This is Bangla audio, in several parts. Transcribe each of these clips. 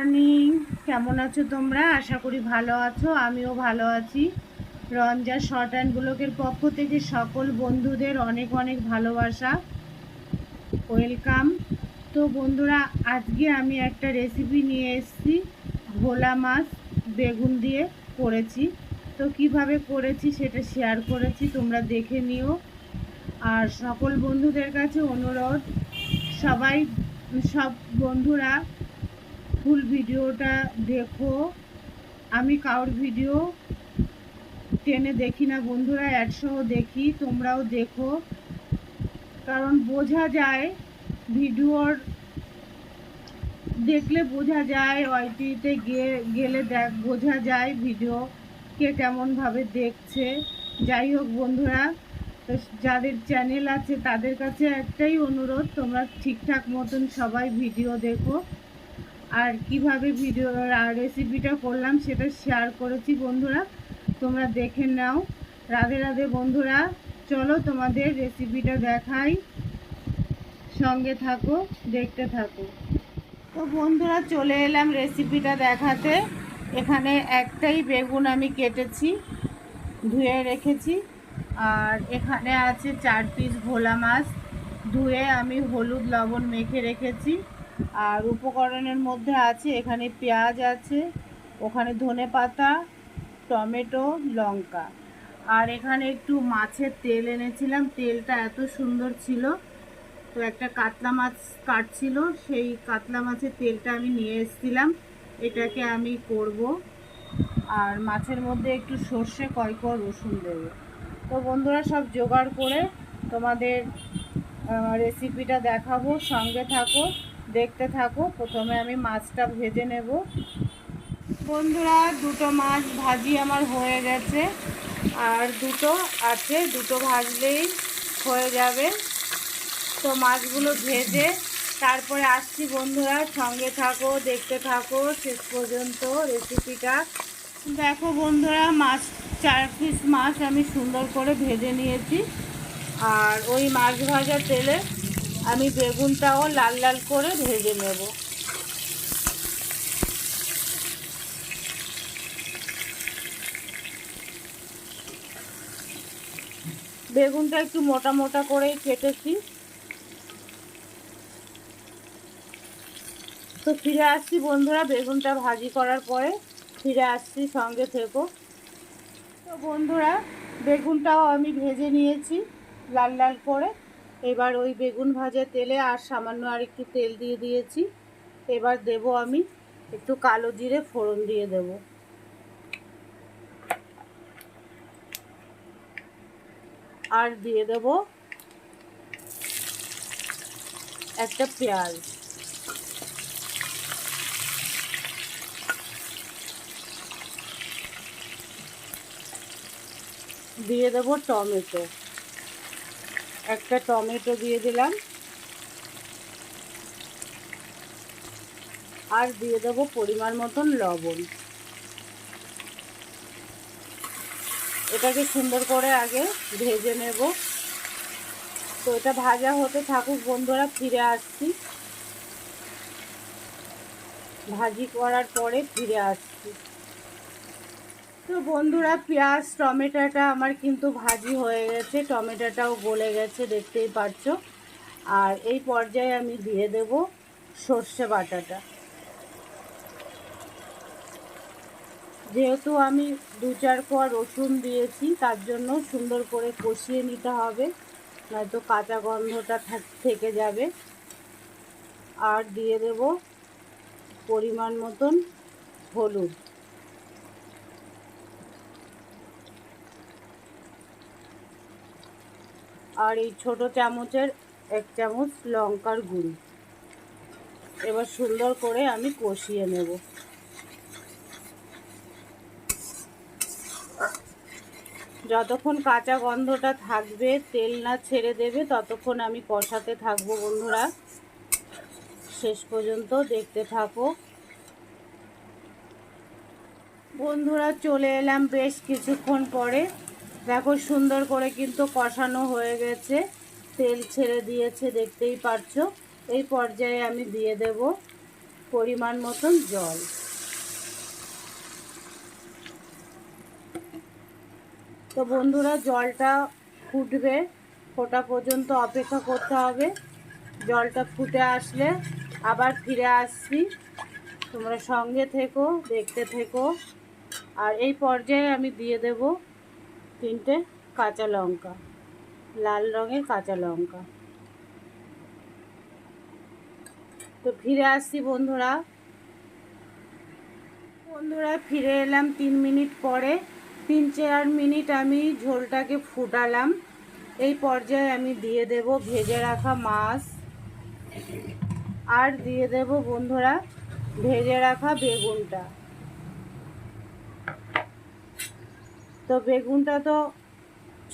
মর্নিং কেমন আছো তোমরা? আশা করি ভালো আছো। আমিও ভালো আছি। রঞ্জা শর্ট অ্যান্ড ব্লকের পক্ষ থেকে সকল বন্ধুদের অনেক অনেক ভালোবাসা। ওয়েলকাম তো বন্ধুরা, আজকে আমি একটা রেসিপি নিয়ে এসেছি। ভোলা মাছ বেগুন দিয়ে করেছি। তো কীভাবে করেছি সেটা শেয়ার করেছি, তোমরা দেখে নিও। আর সকল বন্ধুদের কাছে অনুরোধ, সবাই, সব বন্ধুরা ফুল ভিডিওটা দেখো। আমি কারোর ভিডিও টেনে দেখি না, বন্ধুরা অ্যাডসহ দেখি, তোমরাও দেখো। কারণ বোঝা যায়, ভিডিওর দেখলে বোঝা যায়, ওয়াইটিতে গেলে দেখ, বোঝা যায় ভিডিও কে কেমনভাবে দেখছে। যাই হোক, বন্ধুরা, তো যাদের চ্যানেল আছে, তাদের কাছে একটাই অনুরোধ, তোমরা ঠিকঠাক মতন সবাই ভিডিও দেখো। আর কীভাবে ভিডিও রেসিপিটা করলাম সেটা শেয়ার করেছি বন্ধুরা। তোমরা দেখে নাও। রাধে রাধে বন্ধুরা, চলো তোমাদের রেসিপিটা দেখাই। সঙ্গে থাকো, দেখতে থাকো। তো বন্ধুরা, চলে এলাম রেসিপিটা দেখাতে। এখানে একটাই বেগুন আমি কেটেছি, ধুয়ে রেখেছি। আর এখানে আছে চার পিস ভোলা মাছ। ধুয়ে আমি হলুদ, লবণ মেখে রেখেছি। আর উপকরণের মধ্যে আছে, এখানে পেঁয়াজ আছে, ওখানে ধনে পাতা, টমেটো, লঙ্কা। আর এখানে একটু মাছের তেল এনেছিলাম, তেলটা এত সুন্দর ছিল। তো একটা কাতলা মাছ কাটছিল, সেই কাতলা মাছের তেলটা আমি নিয়ে এসেছিলাম। এটাকে আমি করব। আর মাছের মধ্যে একটু সর্ষে, কয়কর, রসুন দেবো। তো বন্ধুরা, সব জোগাড় করে তোমাদের রেসিপিটা দেখাবো। সঙ্গে থাকো। দেখতে থাকো। প্রথমে আমি মাছটা ভেজে নেব। বন্ধুরা, দুটো মাছ ভাজি আমার হয়ে গেছে। আর দুটো আছে, দুটো ভাজলেই হয়ে যাবে। তো মাছগুলো ভেজে তারপরে আসছি বন্ধুরা, সঙ্গে থাকো, দেখতে থাকো শেষ পর্যন্ত রেসিপিটা দেখো বন্ধুরা, মাছ, চার পিস মাছ আমি সুন্দর করে ভেজে নিয়েছি। আর ওই মাছ ভাজা তেলে আমি বেগুনটাও লাল লাল করে ভেজে নেব। বেগুনটা একটু মোটা মোটা করেই কেটেছি। তো ফিরে আসছি বন্ধুরা, বেগুনটা ভাজি করার পরে ফিরে আসছি সঙ্গে থেকো। তো বন্ধুরা, বেগুনটাও আমি ভেজে নিয়েছি লাল লাল করে। এবার ওই বেগুন ভাজা তেলে আর সামান্য আর একটু তেল দিয়ে দিয়েছি। এবার দেব আমি একটু কালো জিরে ফোড়ন দিয়ে দেব। আর দিয়ে দেব একটা পেঁয়াজ। দিয়ে দেব টমেটো। একটা টমেটো দিয়ে দিলাম। আর দিয়ে দেব পরিমাণ মতন লবণ। এটাকে সুন্দর করে আগে ভেজে নেব। তো এটা ভাজা হতে থাকুক বন্ধুরা, ফিরে আসছি। ভাজি করার পরে ফিরে আসছি। তো বন্ধুরা, পেঁয়াজ, টমেটোটা আমার কিন্তু ভাজি হয়ে গেছে। টমেটোটাও গলে গেছে, দেখতেই পাচ্ছ আর এই পর্যায়ে আমি দিয়ে দেব সর্ষে বাটাটা। যেহেতু আমি দু চার কোয়া রসুন দিয়েছি, তার জন্য সুন্দর করে কষিয়ে নিতে হবে। নয়তো কাঁচা গন্ধটা থেকে যাবে। আর দিয়ে দেব পরিমাণ মতন হলুদ। আর এই ছোট চামচের এক চামচ লঙ্কার গুঁড়ি। এবার সুন্দর করে আমি কষিয়ে নেব। যতক্ষণ কাঁচা গন্ধটা থাকবে, তেল না ছেড়ে দেবে, ততক্ষণ আমি কষাতে থাকব বন্ধুরা। শেষ পর্যন্ত দেখতে থাকো। বন্ধুরা, চলে এলাম বেশ কিছুক্ষণ পরে। দেখো সুন্দর করে কিন্তু কষানো হয়ে গেছে। তেল ছেড়ে দিয়েছে, দেখতেই পারছ। এই পর্যায়ে আমি দিয়ে দেব পরিমাণ মতন জল। তো বন্ধুরা, জলটা ফুটবে। ফোটা পর্যন্ত অপেক্ষা করতে হবে। জলটা ফুটে আসলে আবার ফিরে আসছি। তোমরা সঙ্গে থেকো, দেখতে থেকো। আর এই পর্যায়ে আমি দিয়ে দেব তিনটে কাঁচা লঙ্কা, লাল রঙের কাঁচা লঙ্কা। তো ফিরে আসছি বন্ধুরা। বন্ধুরা, ফিরে এলাম তিন মিনিট পরে। তিন চার মিনিট আমি ঝোলটাকে ফুটালাম। এই পর্যায়ে আমি দিয়ে দেব ভেজে রাখা মাছ। আর দিয়ে দেব বন্ধুরা, ভেজে রাখা বেগুনটা। তো বেগুনটা তো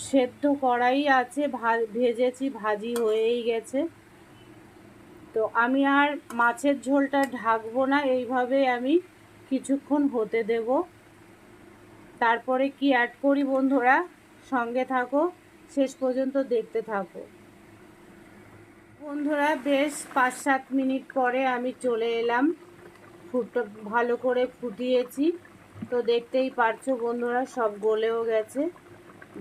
সেদ্ধ করাই আছে ভেজেছি, ভাজি হয়েই গেছে। তো আমি আর মাছের ঝোলটা ঢাকবো না, এইভাবে আমি কিছুক্ষণ হতে দেব। তারপরে কি অ্যাড করি বন্ধুরা? সঙ্গে থাকো, শেষ পর্যন্ত দেখতে থাকো। বন্ধুরা, বেশ পাঁচ সাত মিনিট পরে আমি চলে এলাম। ফুটো ভালো করে ফুটিয়েছি। তো দেখতেই পারছ বন্ধুরা, সব গলেও গেছে,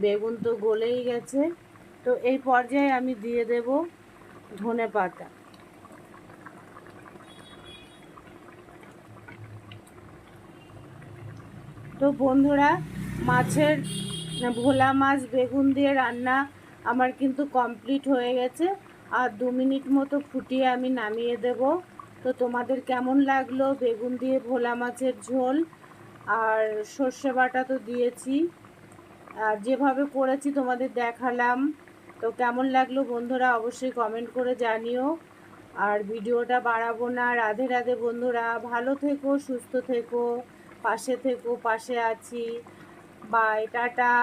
বেগুন তো গলেই গেছে। তো এই পর্যায়ে আমি দিয়ে দেব ধনে পাতা। তো বন্ধুরা, মাছের ভোলা মাছ, বেগুন দিয়ে রান্না আমার কিন্তু কমপ্লিট হয়ে গেছে। আর দু মিনিট মতো ফুটিয়ে আমি নামিয়ে দেব। তো তোমাদের কেমন লাগল? বেগুন দিয়ে ভোলা মাছের ঝোল? আর সর্ষে বাটা তো দিয়েছি। আর যেভাবে করেছি তোমাদের দেখালাম। তো কেমন লাগল বন্ধুরা অবশ্যই কমেন্ট করে জানিও। আর ভিডিওটা বাড়াবো না। রাধে রাধে বন্ধুরা, ভালো থেকো, সুস্থ থেকো, পাশে থেকো, পাশে আছি। Bye tata.